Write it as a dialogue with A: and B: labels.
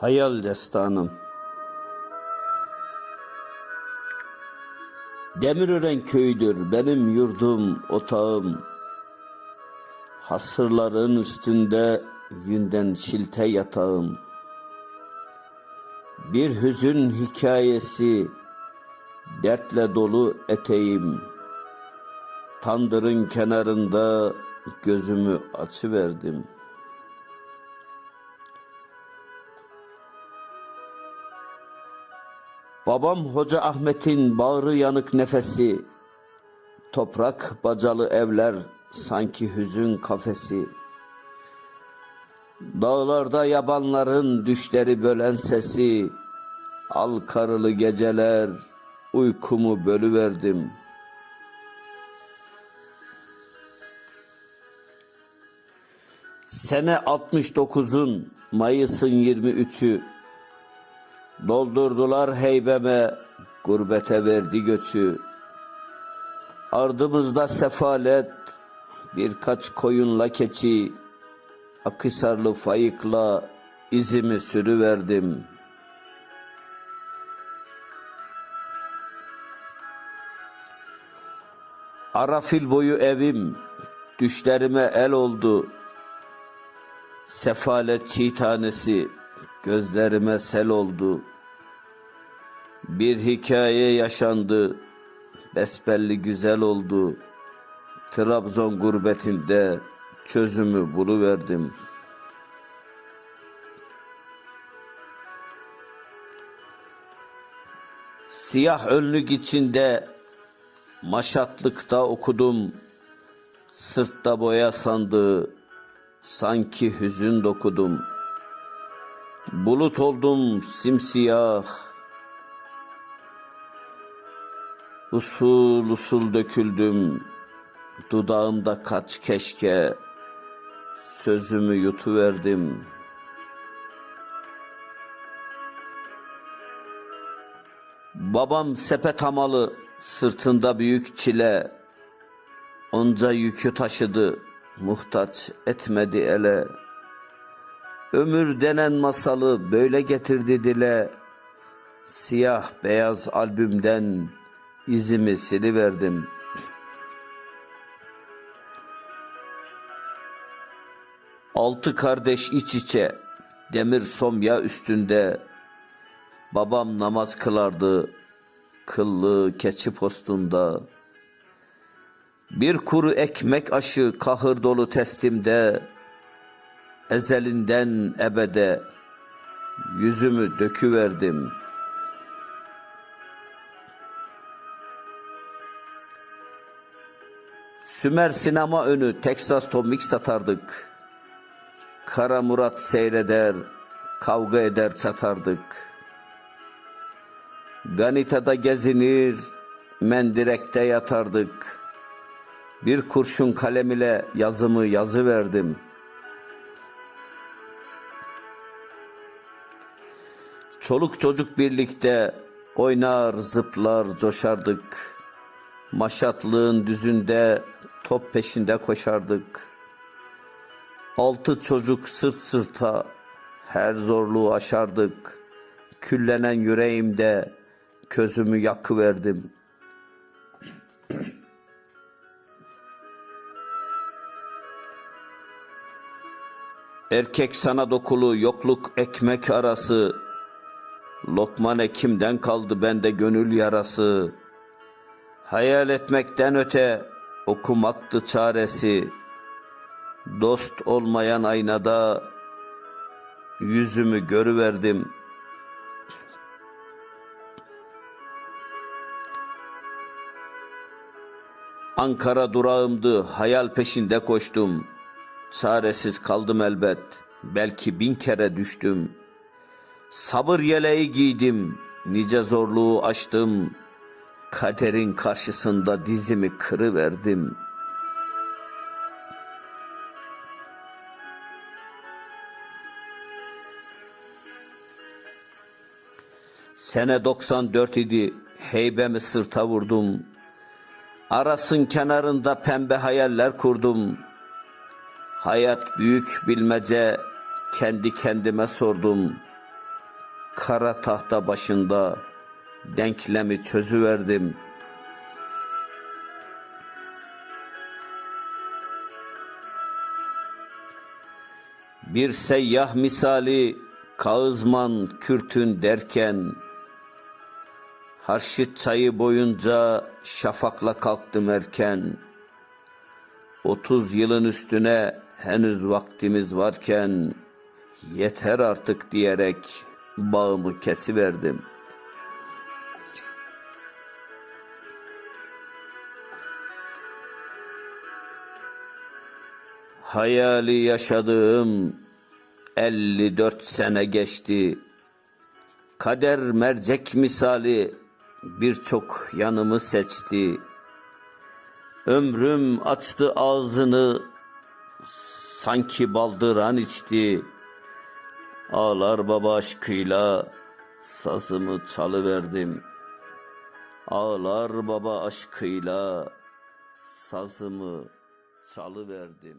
A: Hayal destanım. Demirören köyüdür benim yurdum, otağım. Hasırların üstünde yünden şilte yatağım. Bir hüzün hikayesi, dertle dolu eteğim. Tandırın kenarında gözümü açıverdim.'' Babam Hoca Ahmet'in bağrı yanık nefesi, toprak bacalı evler sanki hüzün kafesi. Dağlarda yabanların düşleri bölen sesi, al karılı geceler uykumu bölüverdim. Sene 69'un Mayıs'ın 23'ü Doldurdular heybeme, gurbete verdi göçü. Ardımızda sefalet, birkaç koyunla keçi, Akhisarlı fayıkla izimi sürüverdim. Arafil boyu evim, düşlerime el oldu. Sefalet çiğ tanesi, gözlerime sel oldu. Bir hikaye yaşandı, besbelli güzel oldu. Trabzon gurbetinde çözümü buluverdim. Siyah önlük içinde maşatlıkta okudum. Sırtta boya sandığı sanki hüzün dokudum. Bulut oldum simsiyah. Usul usul döküldüm. Dudağımda kaç keşke. Sözümü yutuverdim. Babam sepet hamalı, sırtında büyük çile. Onca yükü taşıdı, muhtaç etmedi ele. Ömür denen masalı böyle getirdi dile. Siyah beyaz albümden izimi siliverdim. Altı kardeş iç içe, demir somya üstünde. Babam namaz kılardı, kıllı keçi postunda. Bir kuru ekmek aşı kahır dolu testimde. Ezelinden ebede yüzümü döküverdim. Sümer sinema önü Texas Tomik satardık. Kara Murat seyreder, kavga eder çatardık. Ganita'da gezinir, mendirekte yatardık. Bir kurşun kalem ile yazımı yazı verdim. Çoluk çocuk birlikte oynar, zıplar, coşardık. Maşatlığın düzünde top peşinde koşardık. Altı çocuk sırt sırta her zorluğu aşardık. Küllenen yüreğimde közümü yakıverdim. Erkek sana dokulu yokluk ekmek arası. Lokman ekimden kaldı bende gönül yarası. Hayal etmekten öte okumaktı çaresi. Dost olmayan aynada yüzümü görüverdim. Ankara durağımdı, hayal peşinde koştum. Çaresiz kaldım elbet, belki bin kere düştüm. Sabır yeleği giydim, nice zorluğu aştım. Kaderin karşısında dizimi kırıverdim. Sene 94 idi, heybemi sırta vurdum. Arasın kenarında pembe hayaller kurdum. Hayat büyük bilmece, kendi kendime sordum. Kara tahta başında denklemi çözüverdim. Bir seyyah misali Kağızman Kürtün derken Harşit çayı boyunca şafakla kalktım erken. Otuz yılın üstüne henüz vaktimiz varken yeter artık diyerek bağımı kesiverdim. Hayali yaşadığım 54 sene geçti. Kader mercek misali birçok yanımı seçti. Ömrüm açtı ağzını sanki baldıran içti. Ağlar baba aşkıyla sazımı çalıverdim. Ağlar baba aşkıyla sazımı çalıverdim.